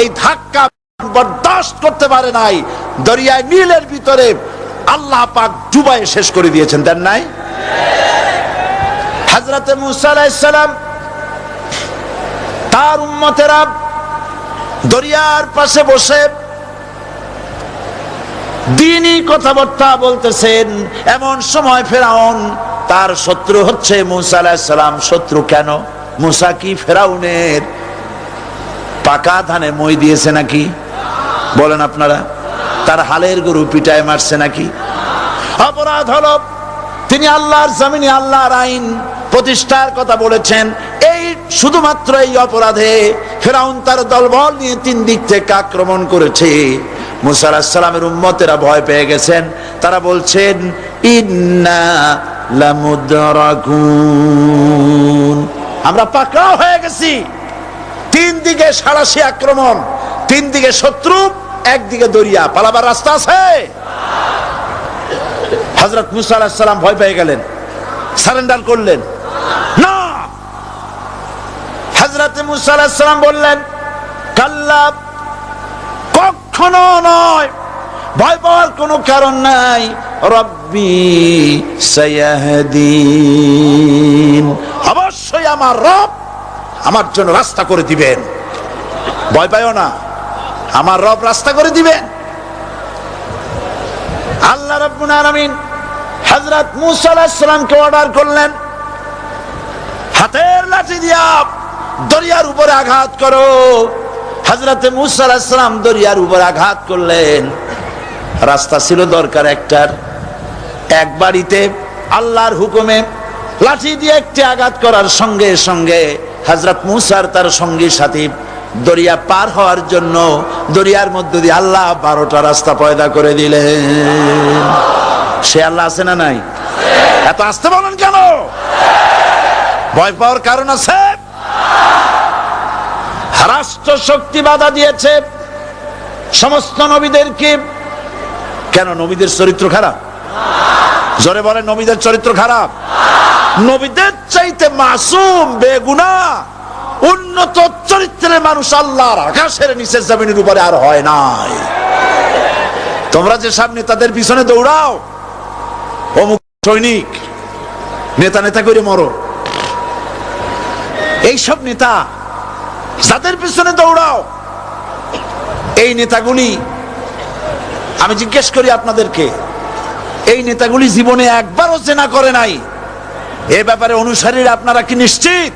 এই ধাক্কা বরদাস্ত করতে পারে নাই। দরিয়ায় নীলের ভিতরে আল্লাহ পাক ডুবাই শেষ করে দিয়েছেন, দেন নাই? হাজরাতে মুসা আলাইসালাম তার উম্মতেরা দরিয়ার পাশে বসে দিনই কথাবার্তা বলতেছেন, এমন সময় ফেরাউন, তার শত্রু হচ্ছে মুসা আলাহিসাল্লাম শত্রু কেন? মুসা কি ফেরাউনের পাকা ধানে মই দিয়েছে নাকি? বলেন আপনারা, তার হালের গরু পিটায় মারছে নাকি? অপরাধ হল, তিনি আল্লাহর জামিনে আল্লাহর আইন প্রতিষ্ঠার কথা বলেছেন, এই শুধুমাত্র এই অপরাধে ফেরাউন তার দলবল নিয়ে তিন দিক থেকে আক্রমণ করেছে। মুসা উম্মতেরা ভয় পেয়ে গেছেন, তারা বলছেন, ইন্না লামুদ্রাকুন। আমরা পাকড়াও হয়ে গেছি। তিন দিকে সারাশি আক্রমণ, তিন দিকে শত্রু, একদিকে দরিয়া। পালাবার রাস্তা আছে? হজরত মুসা ভয় পেয়ে গেলেন, সারেন্ডার করলেন। না! হজরত বললেন, কাল্লা, কখনো নয়। ভয় পাওয়ার কোনো কারণ নাই। রব্বি সায়াহদিন। অবশ্যই আমার রব আমার জন্য রাস্তা করে দিবেন। ভয় পাইও না। আমার রব রাস্তা করে দিবেন। আল্লাহ রব্বুল আলামিন হযরত মূসা আলাইহিস সালামকে অর্ডার করলেন। হাতের লাঠি দিয়া দরিয়ার উপরে আঘাত করো। হযরতে মূসা আলাইহিস সালাম দরিয়ার উপরে আঘাত করলেন। রাস্তা ছিল দরকার একটার। এক বাড়িতে আল্লাহর হুকুমে লাঠি দিয়ে একটি আঘাত করার সঙ্গে সঙ্গে হজরত মুসার তার সঙ্গী সাথী দরিয়া পার হওয়ার জন্য দরিয়ার মধ্য দিয়ে আল্লাহ বারোটা রাস্তা পয়দা করে দিলেন। সে আল্লাহ আছে না নাই? এত আসতে বলেন কেন? ভয় পাওয়ার কারণ আছে? রাষ্ট্র শক্তি বাধা দিয়েছে। সমস্ত নবীদেরকে। কেন, নবীদের চরিত্র খারাপ? জোরে বলে নবীদের চরিত্র খারাপ? নবীদের চাইতে মাসুম, বেগুনা, উন্নত চরিত্রের মানুষ আল্লাহর আকাশের নিচের জমিনের উপরে আর হয় নাই। তোমরা যে সামনে তাদের পিছনে দৌড়াও, অমুক সৈনিক, নেতা নেতা করে মরো। এইসব নেতা যাদের পিছনে দৌড়াও। এই নেতাগুলি, আমি জিজ্ঞেস করি আপনাদেরকে, এই নেতাগুলি জীবনে একবারও চেনা করে নাই। এ ব্যাপারে অনুসারীরা আপনারা কি নিশ্চিত?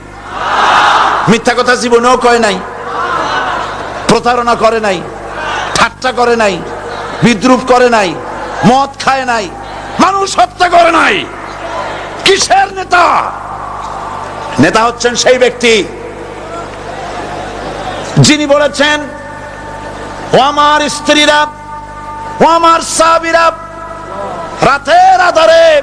মিথ্যা কথা জীবনেও কয় নাই। প্রতারণা করে নাই। ঠাট্টা করে নাই। বিদ্রুপ করে নাই। মদ খায় নাই। মানুষ হত্যা করে নাই। কিসের নেতা? নেতা হচ্ছেন সেই ব্যক্তি যিনি বলেছেন, ও আমার স্ত্রীরা, ও আমার সাবিরা রাতের আধারে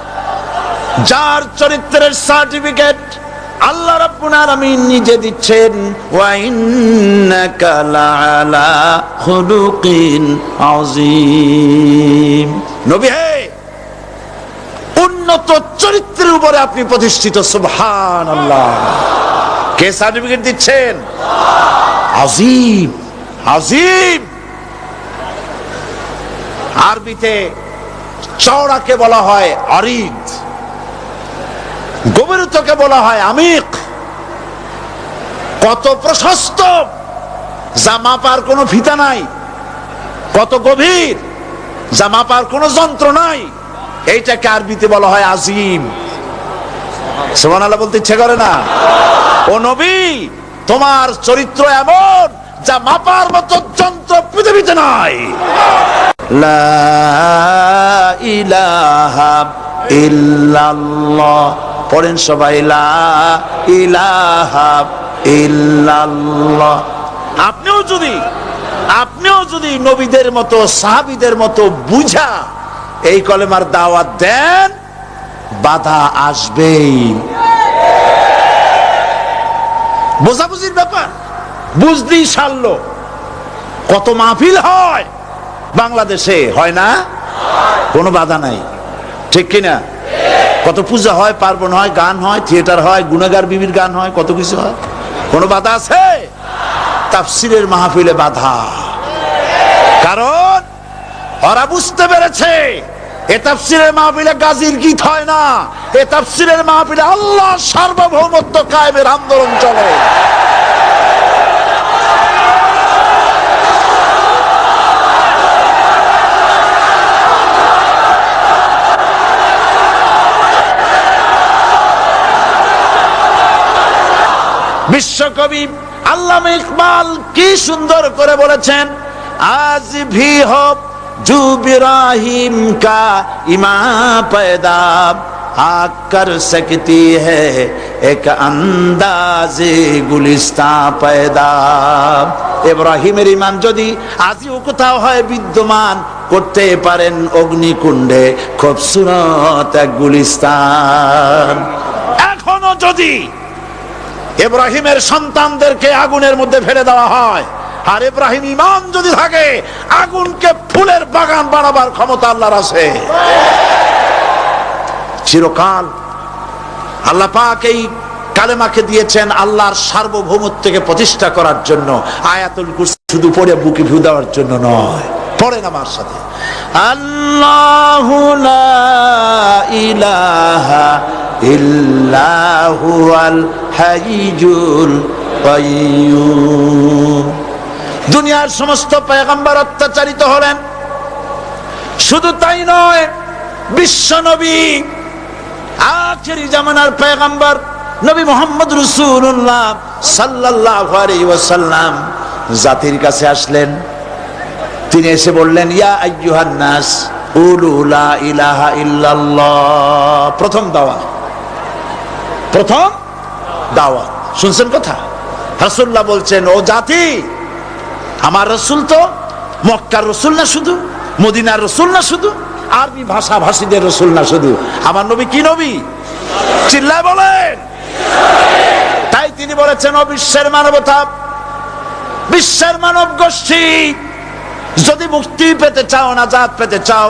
যার চরিত্রের সার্টিফিকেট আল্লাহ রাব্বুল আলামিন নিজে দিচ্ছেন, ওয়া ইন্নাকা লাআলা খুলুকিন আযীম। নবী হে, উন্নত চরিত্রের উপরে আপনি প্রতিষ্ঠিত, সুবহানাল্লাহ। কে সার্টিফিকেট দিচ্ছেন? আযীম আযীম। আরবিতে চওড়াকে বলা হয় আরিদ। গভীরতাকে বলা হয় আমিক। কত প্রশস্ত, যা মাপার কোনো ফিতা নাই। কত গভীর, যা মাপার কোনো যন্ত্র নাই। এইটাকে আরবিতে বলা হয় আজিম। সোমান আল্লাহ বলতে ইচ্ছে করে না? ও নবী, তোমার চরিত্র এমন, যা মাপার মতো যন্ত্র পৃথিবীতে নাই। লা ইলাহা ইল্লাল্লাহ। পড়েন সবাই ইলাহা আপনিও যদি আপনিও যদি নবীদের মতো, সাহাবিদের মতো বুঝা এই কলেমার দাওয়াত দেন, বাধা আসবেই। বোঝাবুঝির ব্যাপার, বুঝতেই সারল। কত মাহফিল হয় বাংলাদেশে, হয় না? কোনো বাধা নাই। ঠিক কিনা? কত পূজা হয়, পার্বণ হয়, গান হয়, থিয়েটার হয়, গুণাগার বিবির গান হয়, কত কিছু হয়। কোনো বাধা আছে? তাফসিরের মাহফিলে বাধা। কারণ ওরা বুঝতে পেরেছে, এ তাফসিরের মাহফিলে গাজীর গীত হয় না, এ তাফসিরের মাহফিলে আল্লাহ সার্বভৌমত্ব কায়েমের আন্দোলন চলে। বিশ্বকবি আল্লাহ ইকবাল কি সুন্দর করে বলেছেন আজ ভি হোক जुब इब्राहिम का इमा पैदा आग कर सकती है एक अंदाज गुलिस्ता पैदा ইব্রাহিমের ইমান যদি আজও কোথাও হয় বিদ্যমান করতে পারেন অগ্নিকুণ্ডে খুবসুরত এক গুলিস্তান এখনো যদি ইব্রাহিমের সন্তানদেরকে আগুনের মধ্যে ফেলে দেওয়া হয়। আর ইব্রাহিম ইমান যদি থাকে, আগুনকে ফুলের বাগান বানাবার ক্ষমতা আল্লাহর আছে। চিরকাল আল্লাহ পাক এই কালেমাকে দিয়েছেন আল্লাহর সার্বভৌমত্বকে প্রতিষ্ঠা করার জন্য। আয়াতুল কুরসি শুধু পড়ে বুকে ভিউ দেওয়ার জন্য নয়, পড়েন আমার সাথে। আল্লাহ ইলাহা হাইজুল দুনিয়ার সমস্ত পেগম্বর অত্যাচারিত হলেন। শুধু তাই নয়, বিশ্ব নবী, আখেরি জামানার পেগম্বর নবী মোহাম্মদ রসুল্লাহ সাল্লাহ ওয়াসাল্লাম জাতির কাছে আসলেন। তিনি এসে বললেন, ইয়া আইয়ুহান নাস ইলাহা ইল্লাল্লাহ। প্রথম দাওয়াত প্রথম দাওয়াত। শুনছেন কথা? রাসূলুল্লাহ বলছেন, ও জাতি, আমার রসুল তো মক্কার রসুল না শুধু, মদিনার রসুল না শুধু, আরবি ভাষা ভাষীদের রসুল না শুধু। আমার নবী কি নবী? চিল্লায় বলেন। তাই তিনি বলেছেন, ও বিশ্বের মানবতা, বিশ্বের মানব গোষ্ঠী, যদি মুক্তি পেতে চাও, নাজাত পেতে চাও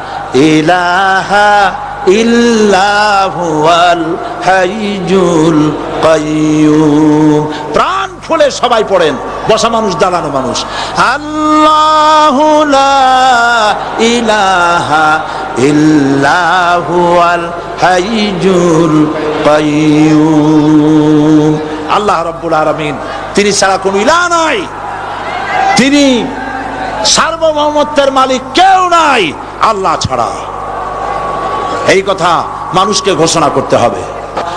ইলাহা ইল্লাহুয়াল হাইজুল কাইয়্যুম প্রাণ খুলে সবাই পড়েন, বসা মানুষ দাঁড়ানো মানুষ। আল্লাহ ইলাহা ইল্লাহুয়াল হাইজুল কাইয়্যুম আল্লাহ রাব্বুল আলামিন, তিনি ছাড়া কোনো ইলাহ নাই। তিনি সার্বভৌমত্বের মালিক কেউ নাই আল্লাহ ছাড়া। এই কথা মানুষকে ঘোষণা করতে হবে।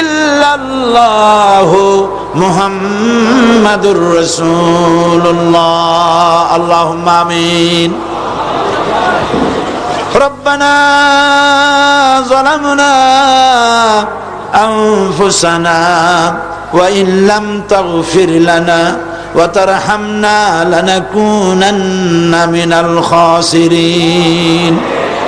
ইল্লাল্লাহ মুহাম্মাদুর রাসূলুল্লাহ আল্লাহুম্মা আমিন ربنا ظلمنا أنفسنا وإن لم تغفر لنا وترحمنا لنكونن من الخاسرين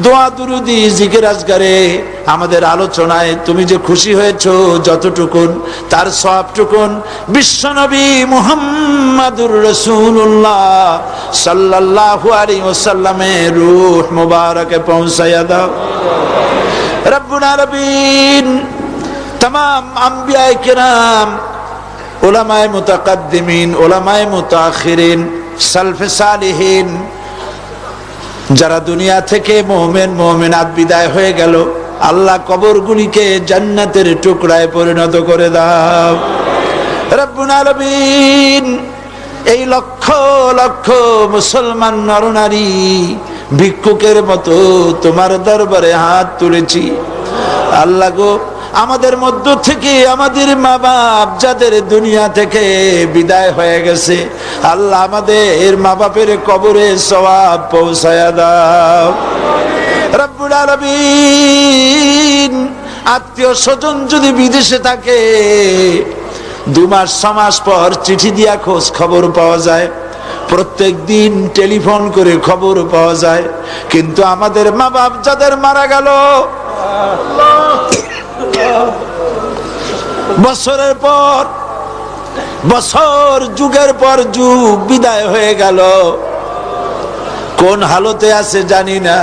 দোয়া দুরুদি, জিকির আজগারে। আমাদের আলোচনায় তুমি যে খুশি হয়েছ যতটুকুন, তার সবটুকুন বিশ্বনবী মুহাম্মাদুর রসুল্লাহ সাল্লাহ আলী ওসাল্লামের রুহ মুবারকে পৌঁছাইয়া দাও। রব্বুন আরবিন তমাম আম্বিয়ায় কিরাম ওলামায় মুতাকাদ্দিমিন ওলামায় মুতাখিরিন, সালফে সালিহীন যারা দুনিয়া থেকে মোহমেন মোহামেনাত বিদায় হয়ে গেল, আল্লাহ কবর কবরগুলিকে জান্নাতের টুকরায় পরিণত করে দাও। এই লক্ষ লক্ষ মুসলমান নরনারী ভিক্ষুকের মতো তোমার দরবারে হাত তুলেছি। আল্লাহ গো আমাদের মধ্য থেকে আমাদের মা বাপ যাদের দুনিয়া থেকে বিদায় হয়ে গেছে, আল্লাহ আমাদের মা বাপের কবরে সবাব পৌঁছায়া দাও। রব্বুল আলামিন, আত্মীয় স্বজন যদি বিদেশে থাকে, দু মাস, ছ মাস পর চিঠি দিয়া খোঁজ খবর পাওয়া যায়। প্রত্যেক দিন টেলিফোন করে খবর পাওয়া যায়। কিন্তু আমাদের মা বাপ যাদের মারা গেল বছরের পর, বছর যুগের পর যুগ বিদায় হয়ে গেল। কোন হালতে আছে জানি না।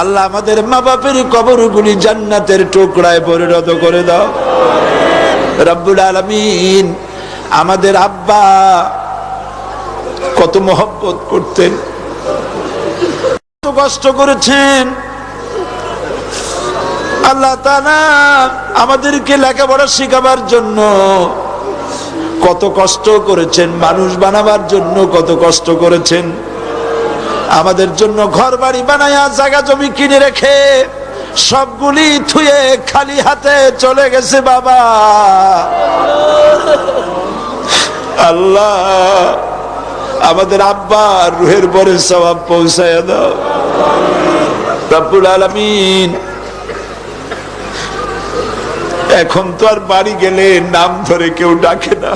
আল্লাহ আমাদের মা বাপের কবরগুলি জান্নাতের টুকরায় পরিণত করে দাও। রব্বুল আলমিন আমাদের আব্বা কত মহব্বত করতেন, কত কষ্ট করেছেন। আল্লাহ আমাদেরকে লেখাপড়া শেখাবার জন্য কত কষ্ট করেছেন, মানুষ বানাবার জন্য কত কষ্ট করেছেন। আমাদের জন্য ঘর বাড়ি বানায়া জায়গা জমি কিনে রেখে সবগুলি থুয়ে খালি হাতে চলে গেছে বাবা। আল্লাহ, আমাদের আব্বা রুহের পরে সবাব পৌঁছায় দাও। রব্বুল আলামিন এখন তো আর বাড়ি গেলে নাম ধরে কেউ ডাকে না।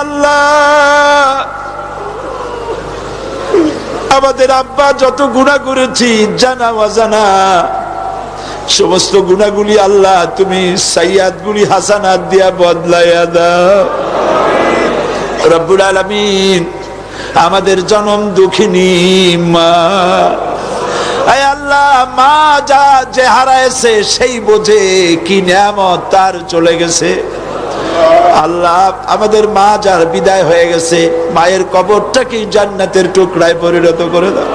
আল্লাহ। আমাদের আব্বা যত গুণা করেছি, জানা অজানা। সমস্ত গুণাগুলি আল্লাহ তুমি সাইয়াদ গুলি হাসানাত দিয়া বদলাইয়া দাও। রব্বুল আলমিন আমাদের জনম দুঃখিনী মা। আল্লাহ, মা যা যে হারাইছে সেই বোঝে কি নিয়ামত তার চলে গেছে। আল্লাহ, আমাদের মা যার বিদায় হয়ে গেছে, মায়ের কবরটাকে জান্নাতের টুকরায় পরিণত করে দাও।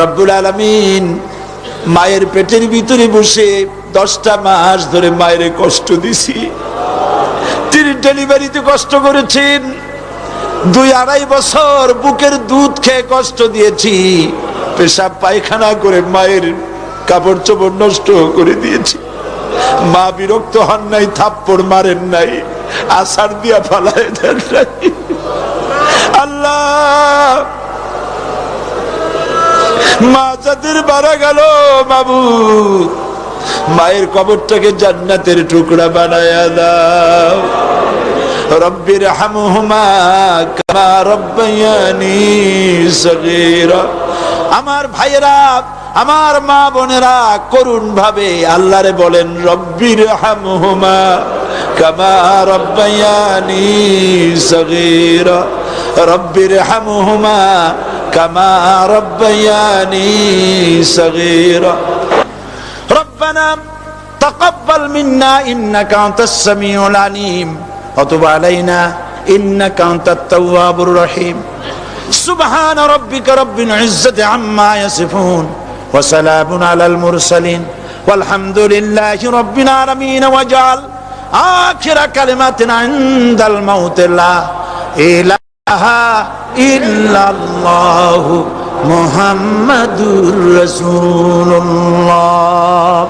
রব্বুল আলমিন মায়ের পেটের ভিতরে বসে দশটা মাস ধরে মায়ের কষ্ট দিছি। তিনি ডেলিভারিতে কষ্ট করেছেন। দুই আড়াই বছর বুকের দুধ খেয়ে কষ্ট দিয়েছি। পেশাব পায়খানা করে মায়ের কাপড় চোপড় নষ্ট করে দিয়েছি। মা বিরক্ত হন নাই, থাপ্পড় মারেন নাই, আসার দিয়া ফালায় দেন আল্লাহ! মা যাদের মারা গেল বাবু মায়ের কবরটাকে জান্নাতের টুকরা বানায়া দাও। রব্বির হামহুমা কামা রব্বায়ানি সগীরা। আমার ভাইয়েরা আমার মা বোনেরা করুণ ভাবে আল্লাহরে বলেন রব্বির হামহুমা কামা রব্বায়ানি সগীরা রব্বির হামহুমা কামা রব্বায়ানি সগীরা ربنا تقبل منا انك انت السميع العليم وتب علينا انك انت التواب الرحيم সুবহান রব্বিকা রব্বিল ইজ্জাতি আম্মা ইয়াসিফুন ওয়া সালামুন আলাল মুরসালিন ওয়ালহামদুলিল্লাহি রব্বিল আলামিন ওয়াজআল আখির কালিমাতিনা ইনদাল মাউত লা ইলাহা ইল্লাল্লাহু মুহাম্মাদুর রাসূলুল্লাহ।